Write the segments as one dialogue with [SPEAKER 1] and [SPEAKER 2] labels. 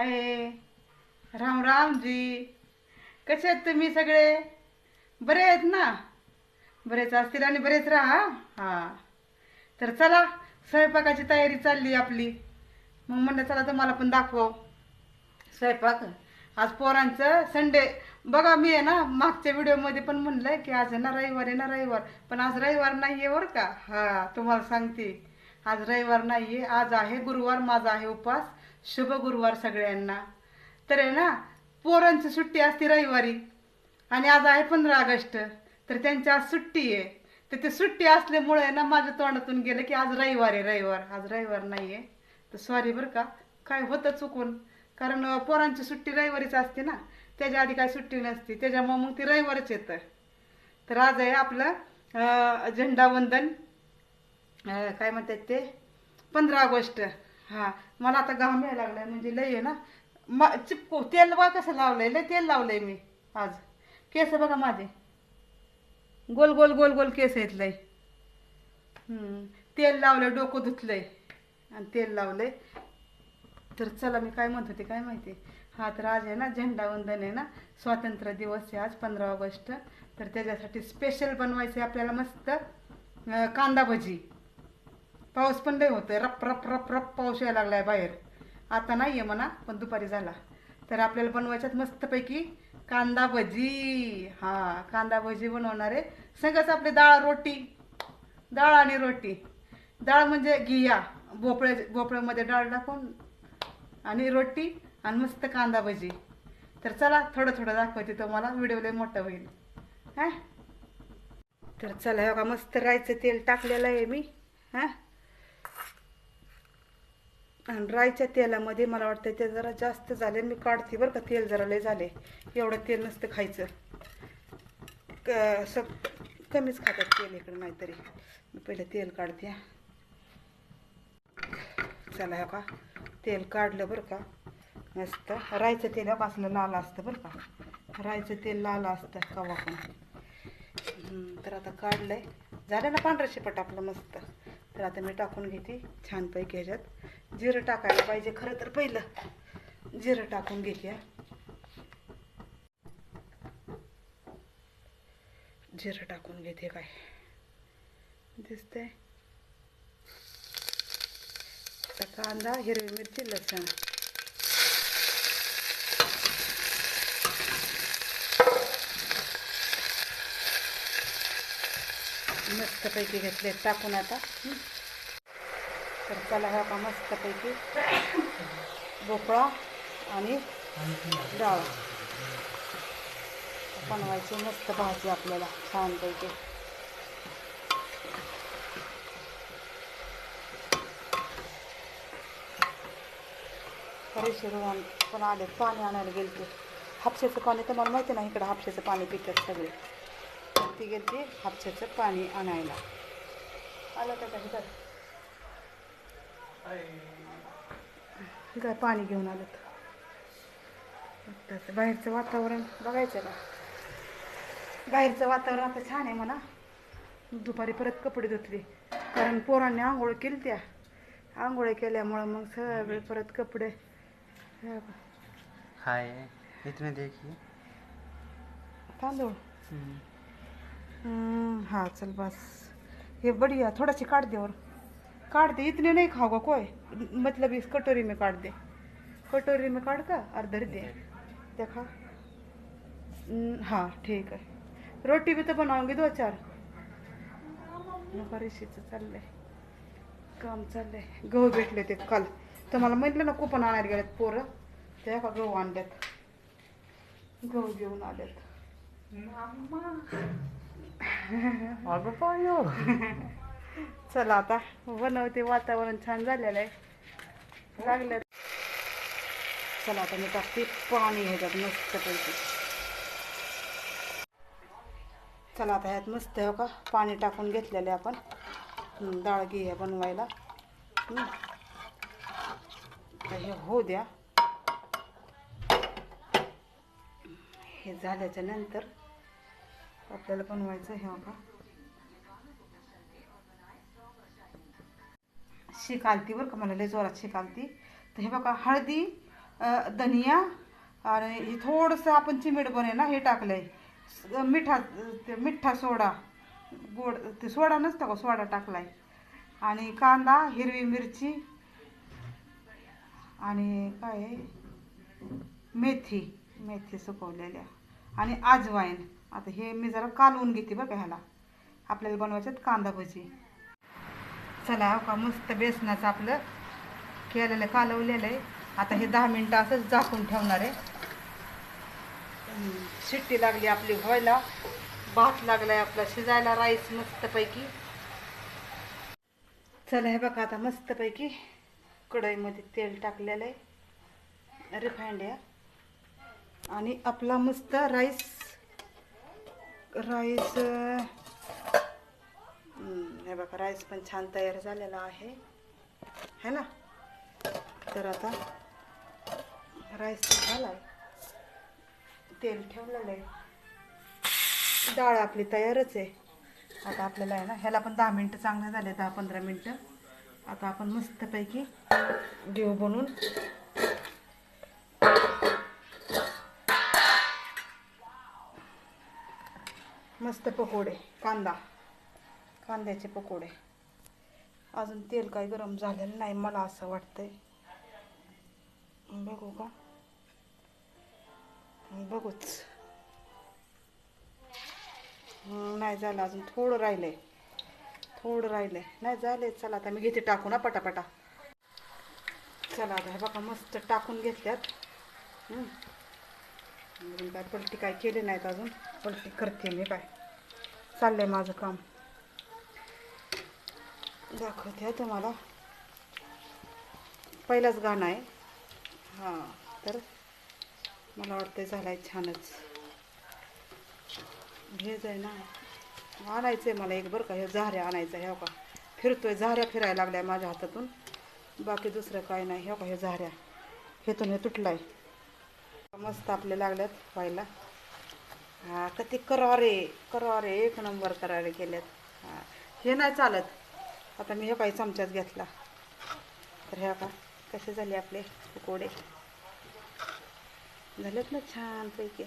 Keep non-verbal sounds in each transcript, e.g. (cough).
[SPEAKER 1] हाय राम रामजी. कसे आहेत तुम्ही सगळे? बरे आहेत ना? बरेच असतील आणि बरेच राहा हां. तर चला स्वयंपाकाची तयारी चालली आपली. मग म्हणलं चला तुम्हाला पण दाखव स्वयंपाक? आज पोरांचं संडे बघा मी आहे ना मागच्या व्हिडिओमध्ये पण म्हणलंय की आज ना रविवार आहे ना रविवार. पण आज रविवार नाही आहे बरं का? हा तुम्हाला सांगते. आज रविवार नाही आहे आज आहे गुरुवार माझा आहे उपवास शुभ गुरुवार सगळ्यांना. तर आहे ना पोरांची सुट्टी असते रविवारी आणि आज आहे पंधरा ऑगस्ट तर त्यांची आज सुट्टी आहे. तर ते सुट्टी असल्यामुळे ना माझ्या तोंडातून गेलं की आज रविवार आहे रविवार. आज रविवार नाही आहे तर सॉरी बरं का. काय होतं चुकून? कारण पोरांची सुट्टी रविवारीच असते ना. त्याच्या आधी काय सुट्टी नसते. त्याच्यामुळं मग ती रविवारच येतं. तर आज आहे आपलं झेंडावंदन काय म्हणतात ते? पंधरा ऑगस्ट. हां मला आता घाम यायला लागलाय म्हणजे लय आहे ना. म चिपको तेल बघा कसं लावलंय लय तेल लावलंय मी आज. केस बघा माझे. गोल गोल गोल गोल केस आहेत लय तेल लावलंय डोकं धुतलंय. आणि तेल लावलंय. तर चला मी काय म्हणत होते काय माहिती? हा तर आज आहे ना झेंडावंदन आहे ना स्वातंत्र्य दिवस आहे आज पंधरा ऑगस्ट. तर त्याच्यासाठी स्पेशल बनवायचं आहे आपल्याला मस्त कांदा भजी. पाऊस पण लय होतोय. रप रप रप रप पाऊस यायला लागलाय बाहेर. आता नाही आहे म्हणा पण दुपारी झाला. तर आपल्याला बनवायच्यात मस्तपैकी कांदा भजी. हा कांदा भजी बनवणार आहे. सगळंच आपली डाळ रोटी. डाळ आणि रोटी. डाळ म्हणजे घिया. भोपळ्या भोपळ्यामध्ये डाळ टाकून आणि रोटी आणि मस्त कांदा भजी. तर चला थोडं थोडं दाखवते तुम्हाला. व्हिडिओ लय मोठा होईल. हा? तर चला हे बघा मस्त राहायचं तेल टाकलेलं आहे मी. हा? आणि राईच्या तेलामध्ये मला वाटतं ते जरा जास्त झाले मी काढते बरं का तेल जरा लय झाले एवढं तेल नसतं खायचं. क असं कमीच खातात तेल इकडं नाहीतरी. मी पहिलं तेल काढते. चला का तेल काढलं बरं का. मस्त. राईचं तेल पासलं असलं लाल असतं बरं का. राईचं तेल लाल असतं कवा पण. तर आता काढलंय. झालं ना पांढरं शेपट आपलं मस्त. तर आता मी टाकून घेते छानपैकी ह्याच्यात. जिरं टाकायला पाहिजे खरं तर पहिलं. जिरं टाकून घेते. जिरं टाकून घेते काय दिसतंय? कांदा हिरवी मिरची लसण. मस्तपैकी घेतले टाकून आता. तर त्याला ह्या का मस्तपैकी भोपळा आणि डाळ बनवायची मस्त भाजी आपल्याला छानपैकी. खरे शिरवण पण आले पाणी आणायला गेलते. हापशेचं पाणी तर मला माहिती नाही इकडं हापशेचं पाणी पितात सगळे. ती गेलती हापशेचं पाणी आणायला. आलं का काय पाणी घेऊन आलं तर बाहेरचं वातावरण बघायचं का बाहेरचं वातावरण आता छान आहे म्हणा. दुपारी परत कपडे धुतले. कारण पोरांनी आंघोळ केली त्या. आंघोळ केल्यामुळं मग सगळे परत कपडे. हे
[SPEAKER 2] हाय. इतने देखिए
[SPEAKER 1] तांदूळ? हाँ चल बस. ये बढ़िया थोड़ा सी काट दे और काट दे इतने नहीं खाओगा कोई मतलब इस कटोरी में काट दे कटोरी में काट का और धर दे. देखा? हाँ ठीक है रोटी भी तो बनाऊंगी दो चार ऋषीचं चाललंय. काम चाललंय. गहू भेटले ते काल. तर मला म्हटलं ना कुपन आणायला गेल्यात पोरं. त्या का गहू आणल्यात गहू घेऊन आल्यात
[SPEAKER 2] अगं पायो (laughs)
[SPEAKER 1] चला आता बनवते वातावरण छान झालेलं आहे. लागलं. चला आता मी टाकते पाणी ह्याच्यात मस्तपैकी चला आता ह्यात मस्त हो का पाणी टाकून घेतलेलं आहे आपण. डाळ घे बनवायला. हे होऊ द्या. हे झाल्याच्यानंतर आपल्याला बनवायचं हे का शिक आलती बरं का मला लय जोरात शिक आलती. तर हे बघा हळदी धनिया आणि हे थोडंसं आपण चिमीट बने ना हे टाकलं आहे मिठा ते मिठा सोडा. गोड ते सोडा नसतं का सोडा टाकला आहे आणि कांदा हिरवी मिरची आणि काय? मेथी मेथी सुकवलेल्या. आणि आजवाईन आता हे मी जरा कालवून घेते बरं का ह्याला. आपल्याला बनवायच्यात कांदा भजी. चला हो का? मस्त बेसनाचं आपलं केलेलं कालवलेलं आहे. आता हे दहा मिनटं असंच झाकून ठेवणार आहे. शिट्टी लागली आपली व्हायला. भात लागलाय आपला. शिजायला राईस मस्तपैकी. चला हे बघा आता मस्तपैकी कढईमध्ये तेल टाकलेलं आहे. रिफाईंड आहे. आणि आपला मस्त राईस. राईस हे बघा राईस पण छान तयार झालेला आहे. है ना? तर आता राईस झाला तेल ठेवलेलं आहे. डाळ आपली तयारच आहे. आता आपल्याला आहे ना ह्याला पण दहा मिनटं चांगले झाले दहा पंधरा मिनटं. आता आपण मस्तपैकी घेऊ बनवून मस्त पकोडे कांदा. कांद्याचे पकोडे. अजून तेल काही गरम झालेलं नाही मला असं वाटतंय. बघू का? बघूच. नाही झालं अजून थोडं राहिलंय. थोडं राहिलंय. नाही झालंय चला आता मी घेते टाकू ना पटापटा. चला आता हे बघा मस्त टाकून घेतल्यात. काय पलटी काय केली नाहीत अजून. पलटी करते मी काय. चाललंय माझं काम. दाखवते तुम्हाला. पहिलाच गाणं आहे. हां तर मला वाटतं झालाय छानच. हेच आहे ना. आणायचं आहे मला एक बरं का हे झाऱ्या आणायचं आहे हो का फिरतोय झाऱ्या फिरायला लागल्या माझ्या हातातून. बाकी दुसरं काय नाही हो का हे झाऱ्या. हेतून हे तुटलाय. मस्त आपले लागल्यात व्हायला. हा का करारे करारे एक नंबर करारे केल्यात. हा हे नाही चालत. आता मी हे काही चमच्याच घेतला. तर ह्या का कसे झाले आपले पकोडे. झालेत ना छानपैकी.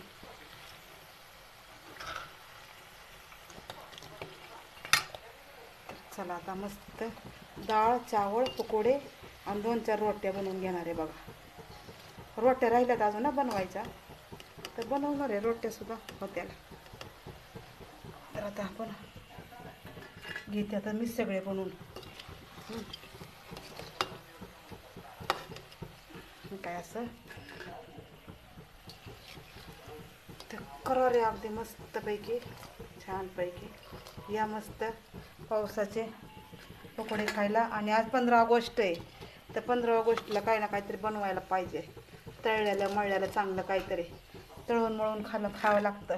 [SPEAKER 1] चला आता मस्त डाळ चावळ पकोडे आणि दोन चार रोट्या बनवून घेणार आहे बघा. रोट्या राहिल्यात अजून ना बनवायच्या. तर बनवणार आहे रोट्यासुद्धा होत्याला. तर आता आपण घेते आता मी सगळे बनवून. काय असं? करारे करा रे अगदी मस्तपैकी छानपैकी. या मस्त पावसाचे पकोडे खायला. आणि आज पंधरा ऑगस्ट आहे. तर पंधरा ऑगस्टला काही ना काहीतरी बनवायला पाहिजे. तळल्याला मळल्याला चांगलं काहीतरी. तळून मळून खाणं खावं लागतं.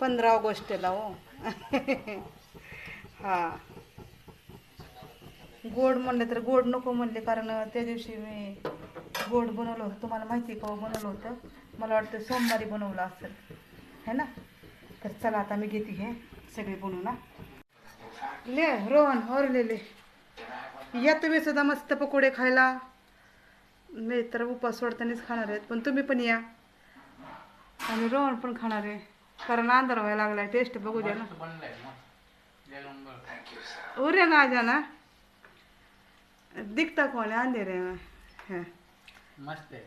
[SPEAKER 1] पंधरा ऑगस्टला हो. (laughs) हां. गोड म्हणलं तर गोड नको म्हणले कारण त्या दिवशी मी गोड बनवलं होतं. तुम्हाला माहिती आहे का बनवलं होतं? मला वाटतं सोमवारी बनवलं असेल. है ना? तर चला आता मी घेते घे सगळे बनवू ना ले रोहन हरलेले या तुम्ही सुद्धा मस्त पकोडे खायला. मी तर उपास सोडतानाच खाणार आहेत पण तुम्ही पण या. आणि रोहन पण खाणार आहे. कारण अंधार व्हायला लागला टेस्ट बघू द्या ना. आजा ना? दिखता कोण अंधेरे
[SPEAKER 2] मस्त आहे.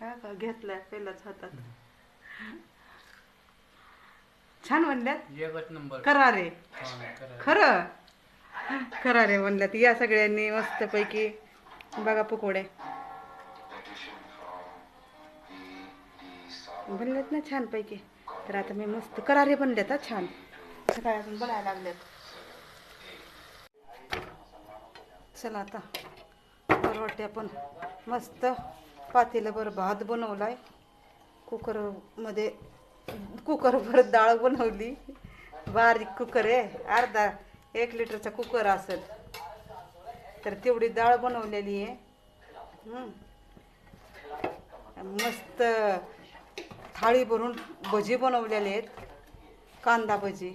[SPEAKER 1] हा का? घेतलाय पहिलाच हातात. छान म्हणल्यात?
[SPEAKER 2] एकच नंबर
[SPEAKER 1] करा रे.
[SPEAKER 2] करा
[SPEAKER 1] खरं? खरं रे म्हणल्यात. या सगळ्यांनी मस्तपैकी बघा पकोडे. बनल्यात ना छानपैकी. तर आता मी मस्त करारे बनल्यात हा छान. सकाळपासून बघायला लागल्यात चला आता रोट्या पण मस्त पातेलं बरं भात बनवलाय. कुकरमध्ये कुकरवर डाळ बनवली. बारीक कुकर आहे. अर्धा एक लिटरचा कुकर असेल. तर तेवढी डाळ बनवलेली आहे. मस्त थाळी भरून भजी बनवलेली आहेत. कांदा भजी.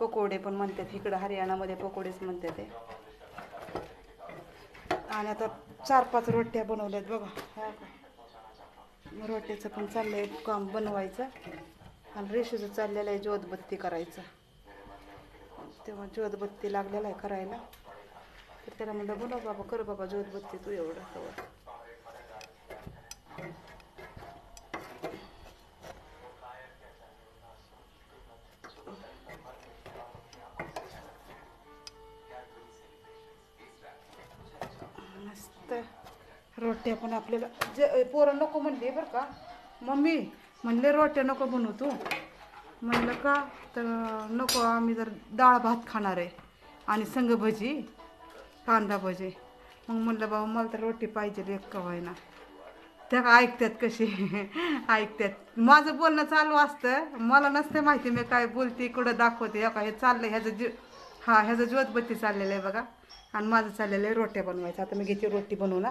[SPEAKER 1] पकोडे पण म्हणतात इकडं हरियाणामध्ये पकोडेच म्हणतात ते. आणि आता चार पाच रोट्या बनवल्यात बघा ह्या का? रोट्याचं पण चाललंय काम बनवायचं. आणि रेषेचं चाललेलं आहे ज्योतबत्ती करायचं. तेव्हा ज्योतबत्ती लागलेला आहे करायला. तर त्याला म्हणलं बोला बाबा कर बाबा ज्योतबत्ती तू एवढं. मस्त रोट्या पण आपल्याला जे पोरं नको म्हणले बरं का. मम्मी म्हणले रोट्या नको बनवू तू. म्हणलं का? तर नको आम्ही जर डाळ भात खाणार आहे आणि संग भजी कांदा भजी. मग म्हणलं बाबा मला तर रोटी पाहिजे एक कवायना त्या का ऐकतात कशी. (laughs) ऐकतात. माझं बोलणं चालू असतं. मला नसते माहिती मी काय बोलते कुठं दाखवते. का हे चाललं ह्याचं जी हा ह्याचं ज्योतबत्ती चाललेलं आहे बघा. आणि माझं चाललेलं आहे रोट्या बनवायचं. आता मी घेते रोटी बनवू ना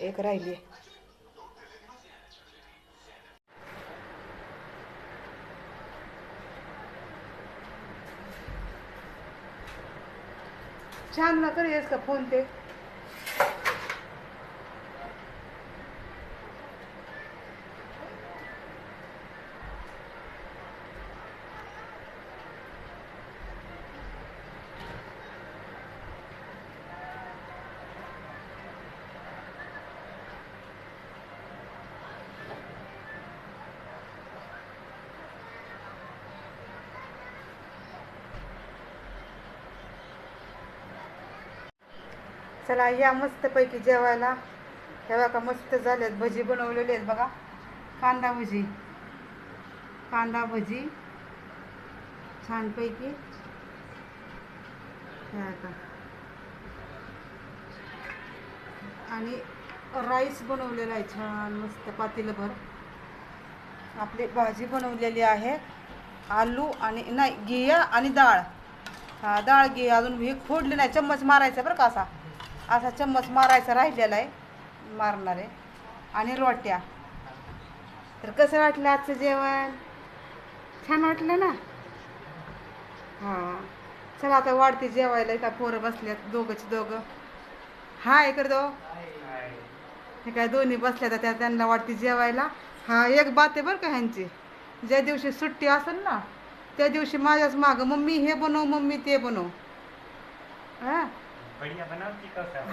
[SPEAKER 1] एक राहिली. आहे छान ना करेस का फोन ते? चला या मस्तपैकी जेवायला. हे बघा मस्त झाल्यात भजी बनवलेली आहेत बघा. कांदा भजी. कांदा भजी. छानपैकी. आणि राईस बनवलेला आहे छान मस्त पातेलभर. आपली भाजी बनवलेली आहे. आलू आणि नाही घिया आणि डाळ. हा डाळ घे अजून हे फोडली नाही चम्मच मारायचा बरं का असा. असा चम्मच मारायचा राहिलेला आहे. मारणार आहे. आणि रोट्या. तर कसं वाटलं आजचं जेवण? छान वाटलं ना? हां. चला आता वाढते जेवायला. का पोरं बसल्यात दोघंची दोघं. हा कर दो हे काय दोन्ही बसल्या तर त्या त्यांना वाटते जेवायला. हा एक बात आहे बरं का ह्यांची. ज्या दिवशी सुट्टी असेल ना त्या दिवशी माझ्याच मागं मम्मी हे बनव मम्मी ते बनव. हां?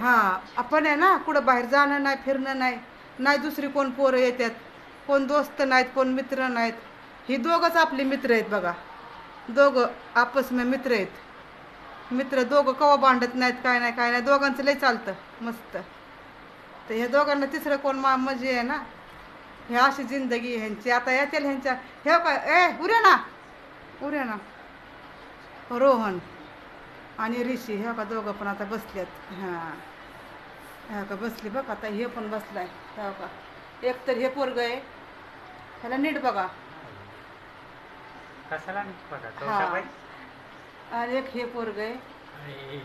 [SPEAKER 1] हा आपण आहे ना कुठं बाहेर जाणं नाही फिरणं नाही नाही दुसरी कोण पोरं येतात कोण दोस्त नाहीत कोण मित्र नाहीत. ही दोघंच आपले मित्र आहेत बघा. दोघं आपस में मित्र आहेत. मित्र दोघं कवा बांधत नाहीत काय नाही काय नाही दोघांचं लय चालतं मस्त. तर ह्या दोघांना तिसरं कोण मा म्हणजे आहे ना ह्या अशी जिंदगी ह्यांची. आता येतील ह्यांच्या हे काय ए उरे ना उरे ना. रोहन. आणि ऋषी हे का दोघं पण आता बसल्यात हां. ह्या का बसली बघ आता हे पण बसलाय. ह्या का एक तर हे पोरग आहे. ह्याला नीट बघा.
[SPEAKER 2] कशाला बघा?
[SPEAKER 1] हा.
[SPEAKER 2] सबाई
[SPEAKER 1] आणि एक हे पोरग आहे.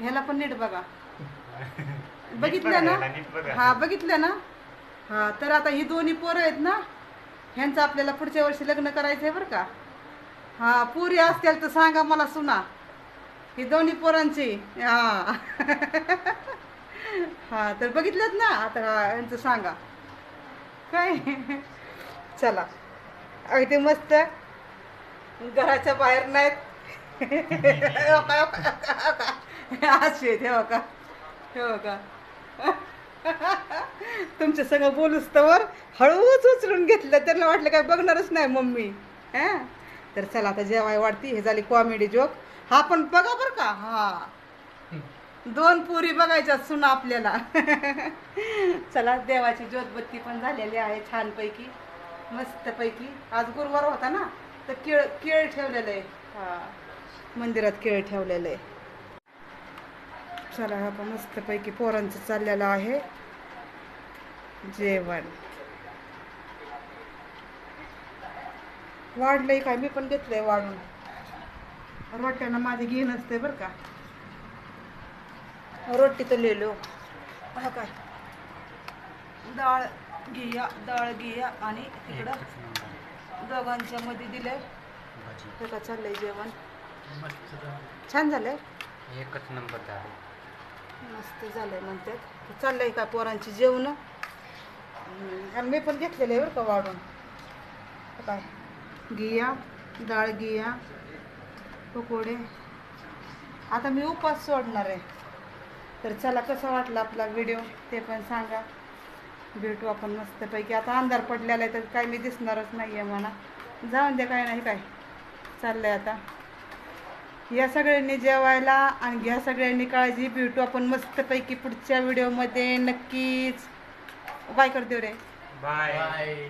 [SPEAKER 1] ह्याला पण नीट बघा. (laughs)
[SPEAKER 2] नीट
[SPEAKER 1] बघितलं
[SPEAKER 2] बघा
[SPEAKER 1] ना
[SPEAKER 2] नीट बघा.
[SPEAKER 1] हा बघितलं ना? हा तर आता ही दोन्ही पोरं आहेत ना? ह्यांचं आपल्याला पुढच्या वर्षी लग्न करायचं आहे बरं का? हा पुरी असतील तर सांगा मला सुना. ही दोन्ही पोरांची. हा. हा तर बघितलं ना? आता यांचं सांगा. काय? चला. अगदी मस्त. घराच्या बाहेर नाहीत. असे का, का, हो का. अशी हो का का तुमच्या सगळं बोलूस तर हळूच उचलून घेतलं. त्यांना वाटलं काय बघणारच नाही मम्मी. हा? तर चला आता जेवाय वाढती. हे झाली कॉमेडी जोक हा पण बघा बरं का. हा. दोन पुरी बघायच्या सुना आपल्याला. (laughs) चला देवाची ज्योतबत्ती पण झालेली आहे छानपैकी. मस्तपैकी. आज गुरुवार होता ना? तर केळ केळ ठेवलेलं आहे. हा. मंदिरात केळ ठेवलेलं आहे. चला हा मस्तपैकी पोरांचं चाललेलं आहे. जेवण. वाढलंय काय? मी पण घेतलंय वाढून. रोट्यानं माझे घे नसते बरं का. रोटी तर लिहिलो हा. काय. डाळ घिया डाळ घिया आणि तिकडं. दोघांच्या मध्ये दिलंय. हे का चाललंय जेवण. छान झालंय?
[SPEAKER 2] एकच नंबर
[SPEAKER 1] मस्त झालंय म्हणतात. चाललंय का पोरांची जेवण? आणि मी पण घेतलेलं आहे बरं का वाढून. काय गिया डाळ गिया पकोडे. आता मी उपास सोडणार आहे. तर चला कसा वाटला आपला व्हिडिओ ते पण सांगा. भेटू आपण मस्तपैकी. आता अंधार पडलेला आहे तर काय मी दिसणारच नाही आहे म्हणा. जाऊन दे काय नाही काय. चाललंय आता. या सगळ्यांनी जेवायला आणि घ्या सगळ्यांनी काळजी भेटू आपण मस्तपैकी पुढच्या व्हिडिओमध्ये नक्कीच. काय करते रे.
[SPEAKER 2] बाय